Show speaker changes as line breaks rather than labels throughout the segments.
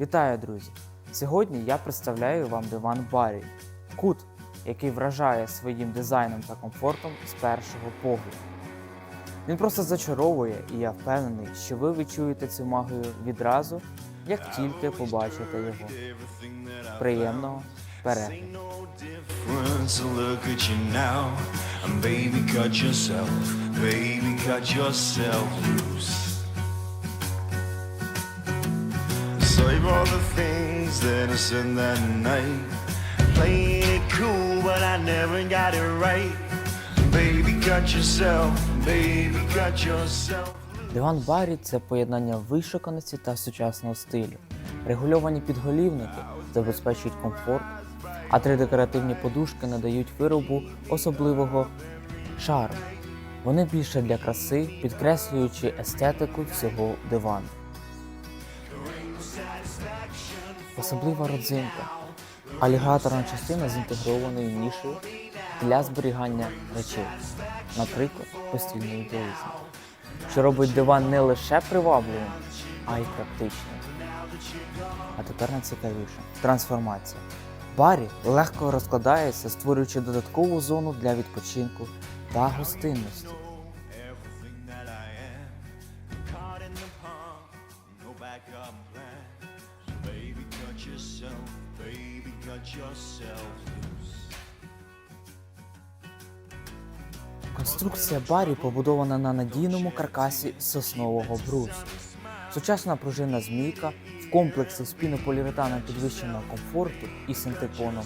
Вітаю, друзі! Сьогодні я представляю вам диван Барі кут, який вражає своїм дизайном та комфортом з першого погляду. Він просто зачаровує, і я впевнений, що ви відчуєте цю магію відразу, як тільки побачите його. Приємного перегляду!
Baby, cut yourself loose. Save all the things that I said that night. Playing it cool, but I never got it right. Baby, cut yourself. Baby, cut yourself.
Диван Барі це поєднання вишуканості та сучасного стилю. Регульовані підголівники забезпечують комфорт, а три декоративні подушки надають виробу особливого шару. Вони більше для краси, підкреслюючи естетику всього дивану. Особлива родзинка. Алігаторна частина з інтегрованою нішею для зберігання речей, наприклад, постільної білизни що робить диван не лише привабливим, а й практичним. А тепер найцікавіше трансформація. Барі легко розкладається, створюючи додаткову зону для відпочинку та гостинності.
Yourself. Baby, cut yourself loose.
Конструкція барі побудована на надійному каркасі соснового брусу. Сучасна пружинна змійка в комплексі з пінополіуретаном підвищеного комфорту і синтепоном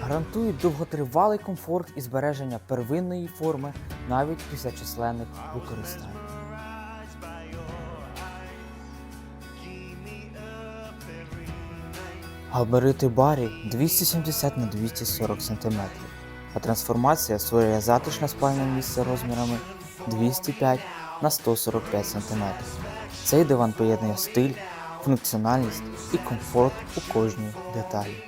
гарантують довготривалий комфорт і збереження первинної форми навіть після численних використань. Габарити барі 270 на 240 см, а трансформація створює затишне спальне місце розмірами 205 на 145 см. Цей диван поєднує стиль, функціональність і комфорт у кожній деталі.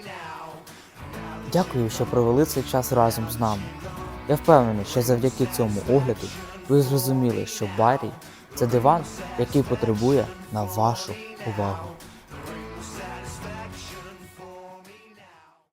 Дякую, що провели цей час разом з нами. Я впевнений, що завдяки цьому огляду ви зрозуміли, що Барі це диван, який потребує на вашу увагу.